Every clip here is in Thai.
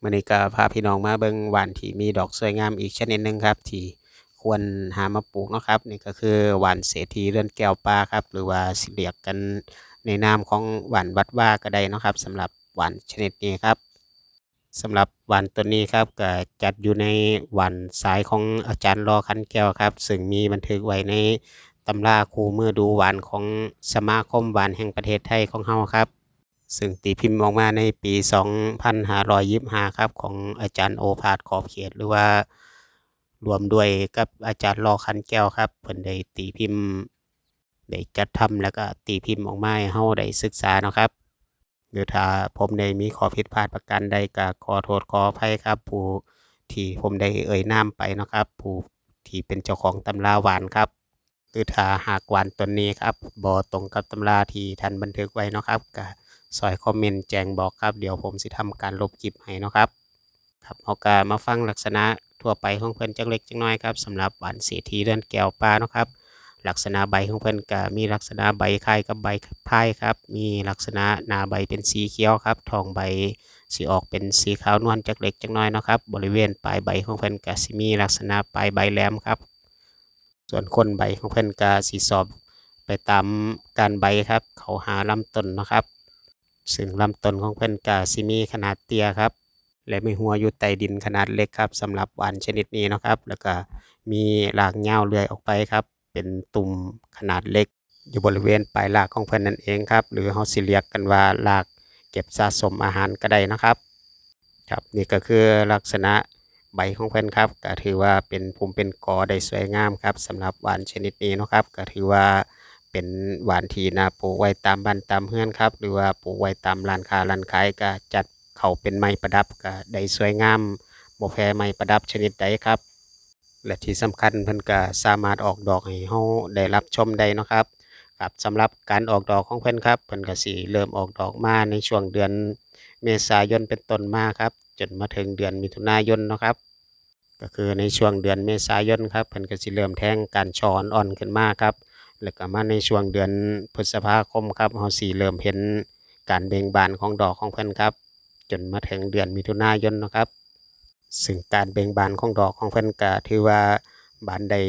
มื้อนี้ก็พาพี่น้องมาเบิ่งหวานที่มีดอกสวยงามอีกชนิดหนึ่งครับ ที่ควรหามาปลูกนะครับนี่ก็คือหวานเศรษฐีเรือนแก้วป่าครับ หรือว่าสิเรียกกันในนามของหวานวัดว่าก็ได้นะครับสำหรับหวานชนิดนี้ครับสำหรับหวานตัวนี้ครับก็จัดอยู่ในหวานสายของอาจารย์รอคันแก้วครับ ซึ่งมีบันทึกไว้ในตำราคู่มือดูหวานของสมาคมหวานแห่งประเทศไทยของเฮาครับ ซึ่งตีพิมพ์ออกมาในปี 2525 ครับ ของอาจารย์โอภาสขอบเขต หรือว่ารวมด้วยกับอาจารย์รอคันแก้วครับเพิ่นได้ตีพิมพ์ได้จัดทำแล้วก็ตีพิมพ์ออกมาให้เฮาได้ศึกษาเนาะครับหรือถ้าผมได้มีข้อผิดพลาดประการใดก็ขอโทษขออภัยครับ ผู้ที่ผมได้เอ่ยนามไปเนาะครับ ผู้ที่เป็นเจ้าของตำราหวานครับหรือถ้าหากหวานตัวนี้ครับบ่ตรงกับตำราที่ท่านบันทึกไว้เนาะครับก็ ซอยคอมเมนต์แจ้งบอกครับ เดี๋ยวผมสิทำการลบคลิปให้นะครับ ครับเฮาก็มาฟังลักษณะทั่วไปของเพิ่นจักเล็กจักน้อยครับสำหรับหวานเศรษฐีเรือนแก้วปลาเนาะครับ ลักษณะใบของเพิ่นก็มีลักษณะใบคล้ายกับใบพายครับ มีลักษณะหน้าใบเป็นสีเขียวครับทองใบสิออกเป็นสีขาวนวลจักเล็กจักน้อยเนาะครับ บริเวณปลายใบของเพิ่นก็สิมีลักษณะปลายใบแหลมครับ ส่วนคนใบของเพิ่นก็สิสอบไปตามการใบครับ เขาหาลำต้นเนาะครับ ซึ่งลำต้นของเพิ่นก็สิมีขนาดเตี้ยครับ และมีหัวอยู่ใต้ดินขนาดเล็กครับสำหรับหวานชนิดนี้นะครับ แล้วก็มีรากยาเลื่อยออกไปครับ เป็นตุ่มขนาดเล็ก อยู่บริเวณปลายรากของเพิ่นนั่นเองครับ หรือเฮาสิเรียกกันว่ารากเก็บสะสมอาหารก็ได้นะครับ ครับนี่ก็คือลักษณะใบของเพิ่นครับก็ถือว่าเป็นภูมิเป็นกอได้สวยงามครับสำหรับหวานชนิดนี้นะครับก็ถือว่า เป็นหวานทีนาปลูกไว้ตามบ้านตามเฮือนครับ หรือว่าปลูกไว้ตามร้านค้าร้านขายก็จัดเขาเป็นไม้ประดับก็ได้สวยงามบ่แพ้ไม้ประดับชนิดใดครับ และที่สำคัญเพิ่นก็สามารถออกดอกให้เฮาได้รับชมได้นะครับครับสำหรับการออกดอกของเพิ่นครับเพิ่นก็สิเริ่มออกดอกมาในช่วงเดือนเมษายนเป็นต้นมาครับ จนมาถึงเดือนมิถุนายนนะครับ ก็คือในช่วงเดือนเมษายนครับเพิ่นก็สิเริ่มแทงการช้อนอ่อนขึ้นมาครับ แล้วก็มาในช่วงเดือนพฤษภาคมครับเฮาสิเริ่มเห็นการเบ่งบานของดอกของเพิ่นครับ จนมาถึงเดือนมิถุนายนนะครับ ซึ่งการเบ่งบานของดอกของเพิ่นก็ถือว่าบานได้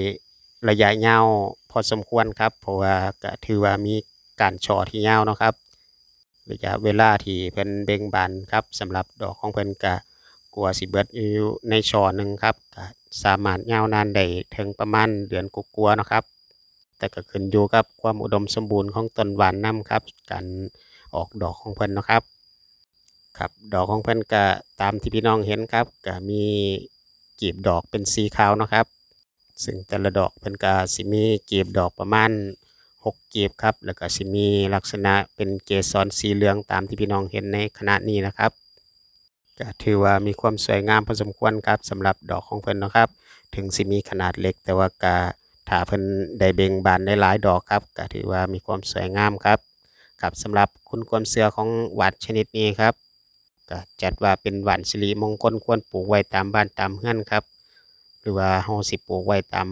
ระยะยาวพอสมควรครับ เพราะว่าก็ถือว่ามีการช่อที่ยาวนะครับระยะเวลาที่เพิ่นเบ่งบานครับสำหรับดอกของเพิ่นก็กว่าสิเบิดอยู่ในช่อหนึ่งครับก็สามารถยาวนานได้ถึงประมาณเดือนกว่าๆเนะครับ แต่ก็ขึ้นอยู่กับความอุดมสมบูรณ์ของต้นหวานนํครับการออกดอกของเพิ่นนะครับครับดอกของเพิ่นก็ตามที่พี่น้องเห็นครับก็มีกีบดอกเป็นสีขาวนะครับ ซึ่งแต่ละดอกเพิ่นก็สิมีกีบดอกประมาณ6กีบครับ แล้วก็สิมีลักษณะเป็นเกสรสีเหลืองตามที่พี่น้องเห็นในขณะนี้นะครับก็ถือว่ามีความสวยงามพอสมควรครับสำหรับดอกของเพิ่นนะครับ ถึงสิมีขนาดเล็กแต่ว่าก็ ถ้าเพิ่นได้เบ่งบานได้หลายดอกครับก็ถือว่ามีความสวยงามครับครับสำหรับคุณความเชื่อของหวานชนิดนี้ครับก็จัดว่าเป็นหวานสิริมงคลควรปลูกไว้ตามบ้านตามเฮือนครับ หรือว่าเฮาสิปลูกไว้ตาม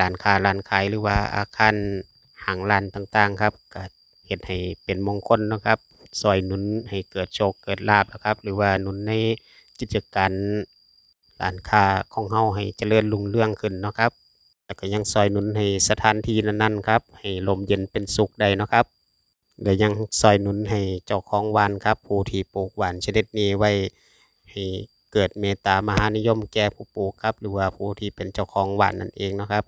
ร้านค้าร้านขายหรือว่าอาคารห้างร้านต่างๆครับก็เฮ็ดให้เป็นมงคลนะครับซอยหนุนให้เกิดโชคเกิดลาภนะครับ หรือว่าหนุนในกิจการร้านค้าของเฮาให้เจริญรุ่งเรืองขึ้นนะครับ แล้วก็ยังซอยหนุนให้สถานที่นั้นๆครับ ให้ลมเย็นเป็นสุขได้นะครับและยังซอยหนุนให้เจ้าของหวานครับผู้ที่ปลูกหวานชนิดนี้ไว้ให้เกิดเมตตามหานิยมแก่ผู้ปลูกครับ หรือว่าผู้ที่เป็นเจ้าของหวานนั่นเองนะครับ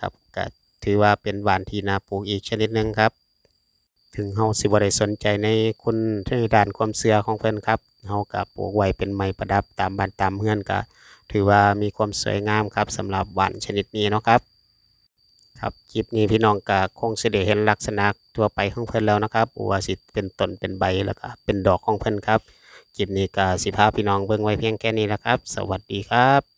ครับก็ถือว่าเป็นหวานที่นาปลูกอีกชนิดหนึ่งครับ ถึงเฮาสิบได้สนใจในคุณในด้านความเชื่อของเพิ่นครับเฮาก็ปลูกไว้เป็นไม้ประดับตามบ้านตามเรือนก็ ถือว่ามีความสวยงามครับสำหรับหวานชนิดนี้เนาะครับครับคลิปนี้พี่น้องก็คงเสด็จเห็นลักษณะทั่วไปของเพิ่นแล้วนะครับว่าสิเป็นต้นเป็นใบแล้วก็เป็นดอกของเพิ่นครับคลิปนี้ก็สิพาพี่น้องเบิ่งไว้เพียงแค่นี้แหละครับ สวัสดีครับ